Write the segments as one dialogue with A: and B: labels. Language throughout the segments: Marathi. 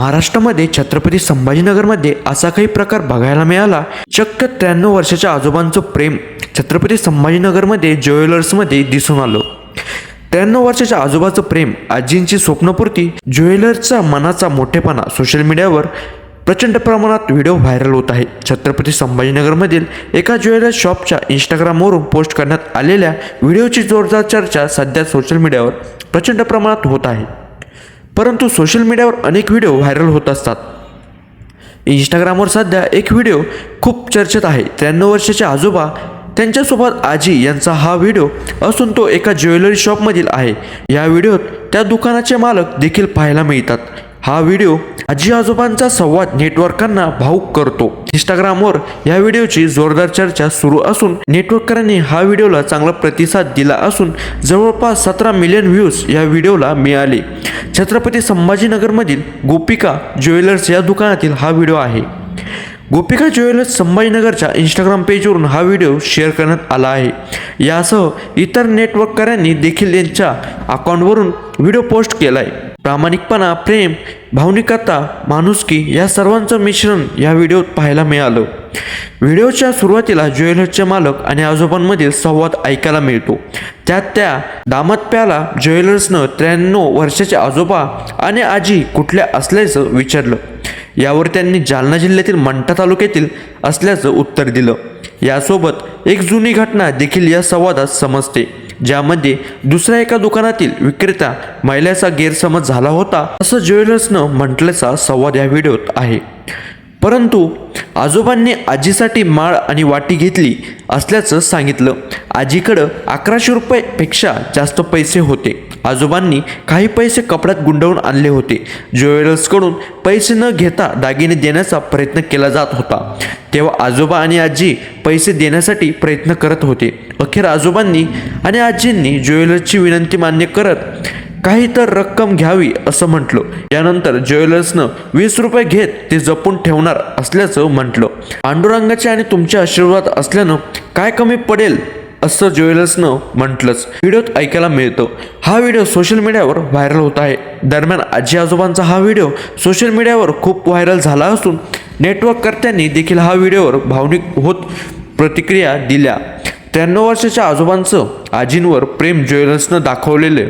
A: महाराष्ट्रामध्ये छत्रपती संभाजीनगरमध्ये असा काही प्रकार बघायला मिळाला? चक्क त्र्याण्णव वर्षाच्या आजोबांचं प्रेम छत्रपती संभाजीनगरमध्ये ज्वेलर्समध्ये दिसून आलं. त्र्याण्णव वर्षाच्या आजोबाचं प्रेम आजींची स्वप्नपूर्ती ज्वेलर्सचा मनाचा मोठेपणा सोशल मीडियावर प्रचंड प्रमाणात व्हिडिओ व्हायरल होत आहे. छत्रपती संभाजीनगरमधील एका ज्वेलर्स शॉपच्या इंस्टाग्रामवरून पोस्ट करण्यात आलेल्या व्हिडिओची जोरदार चर्चा सध्या सोशल मीडियावर प्रचंड प्रमाणात होत आहे. परंतु सोशल मीडियावर अनेक व्हिडिओ व्हायरल होत असतात. इंस्टाग्रामवर सध्या एक व्हिडिओ खूप चर्चेत आहे. त्र्याण्णव वर्षाचे आजोबा त्यांच्यासोबत आजी यांचा हा व्हिडिओ असून तो एका ज्वेलरी शॉपमधील आहे. या व्हिडिओत त्या दुकानाचे मालक देखील पाहायला मिळतात. हा व्हिडिओ आजी आजोबांचा संवाद नेटवर्कांना भाऊक करतो. इंस्टाग्रामवर या व्हिडिओची जोरदार चर्चा सुरू असून नेटवर्करांनी हा व्हिडिओला चांगला प्रतिसाद दिला असून जवळपास सतरा मिलियन व्ह्यूज या व्हिडिओला मिळाले. छत्रपती संभाजीनगरमधील गोपिका ज्वेलर्स या दुकानातील हा व्हिडिओ आहे. गोपिका ज्वेलर्स संभाजीनगरच्या इंस्टाग्राम पेजवरून हा व्हिडिओ शेअर करण्यात आला आहे. यासह इतर नेटवर्ककरांनी देखील यांच्या अकाउंटवरून व्हिडिओ पोस्ट केला आहे प्रामाणिकपणा प्रेम भावनिकता माणुसकी या सर्वांचं मिश्रण या व्हिडिओत पाहायला मिळालं. व्हिडिओच्या सुरुवातीला ज्वेलर्सचे मालक आणि आजोबांमधील संवाद ऐकायला मिळतो. त्यात त्या दामत्प्याला ज्वेलर्सनं त्र्याण्णव वर्षाचे आजोबा आणि आजी कुठल्या असल्याचं विचारलं. यावर त्यांनी जालना जिल्ह्यातील मंठा तालुक्यातील असल्याचं उत्तर दिलं. यासोबत एक जुनी घटना देखील या संवादात समजते. ज्यामध्ये दुसऱ्या एका दुकानातील विक्रेता महिलेचा गैरसमज झाला होता असं ज्वेलर्सनं म्हटल्याचा संवाद या व्हिडिओत आहे. परंतु आजोबांनी आजीसाठी माळ आणि वाटी घेतली असल्याचं सांगितलं. आजीकडं अकराशे रुपयेपेक्षा जास्त पैसे होते. आजोबांनी काही पैसे कपड्यात गुंडवून आणले होते. ज्वेलर्सकडून पैसे न घेता दागिने देण्याचा प्रयत्न केला जात होता. तेव्हा आजोबा आणि आजी पैसे देण्यासाठी प्रयत्न करत होते. अखेर आजोबांनी आणि आजींनी ज्वेलर्सची विनंती मान्य करत काही तर रक्कम घ्यावी असं म्हटलं. यानंतर ज्वेलर्सनं वीस रुपये घेत ते जपून ठेवणार असल्याचं म्हटलं. पांडुरंगाचे आणि तुमचे आशीर्वाद असल्यानं काय कमी पडेल? असं ज्वेलर्सनं म्हटलंच. व्हिडिओत ऐकायला मिळतं. हा व्हिडिओ सोशल मीडियावर व्हायरल होत आहे. दरम्यान आजी आजोबांचा हा व्हिडिओ सोशल मीडियावर खूप व्हायरल झाला असून नेटवर्ककर्त्यांनी देखील हा व्हिडिओवर भावनिक होत प्रतिक्रिया दिल्या. त्र्याण्णव वर्षाच्या आजोबांचं आजींवर प्रेम ज्वेलर्सनं दाखवलेले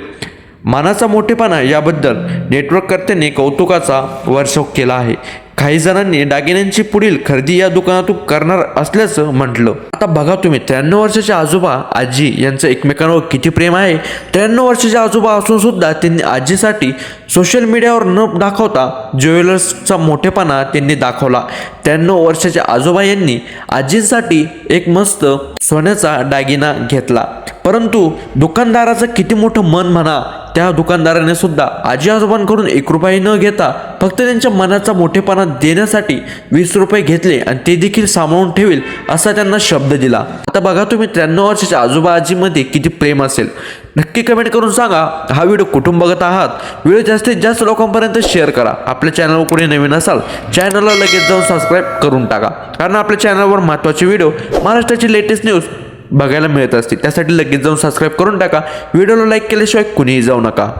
A: मानाचा मोठेपणा याबद्दल नेटवर्ककर्त्यांनी कौतुकाचा वर्षाव केला आहे. काही जणांनी दागिन्यांची पुढील खरेदी या दुकानातून करणार असल्याचं म्हटलं. आता बघा तुम्ही त्र्याण्णव वर्षाचे आजोबा आजी यांचं एकमेकांवर किती प्रेम आहे? त्र्याण्णव वर्षाचे आजोबा असून सुद्धा त्यांनी आजीसाठी सोशल मीडियावर न दाखवता ज्वेलर्सचा मोठेपणा त्यांनी दाखवला. त्र्याण्णव वर्षाच्या आजोबा यांनी आजीसाठी एक मस्त सोन्याचा दागिना घेतला. परंतु दुकानदाराचं किती मोठं मन म्हणा त्या दुकानदाराने सुद्धा आजी आजोबांकडून एक रुपये न घेता फक्त त्यांच्या मनाचा मोठेपणा देण्यासाठी वीस रुपये घेतले आणि ते देखील सांभाळून ठेवेल असा त्यांना शब्द दिला. आता बघा तुम्ही त्र्याण्णव वर्षाच्या आजोबा आजीमध्ये किती प्रेम असेल. नक्की कमेंट करून सांगा. हा व्हिडिओ कुठून बघत आहात? व्हिडिओ जास्तीत जास्त लोकांपर्यंत शेअर करा. आपल्या चॅनलवर कुठे नवीन असाल चॅनलला लगेच जाऊन सबस्क्राईब करून टाका. कारण आपल्या चॅनलवर महत्त्वाचे व्हिडिओ महाराष्ट्राची लेटेस्ट न्यूज बघायला मिळत असते त्यासाठी लगेच जाऊन सबस्क्राईब करून टाका. व्हिडिओला लाईक केल्याशिवाय कुणीही जाऊ नका.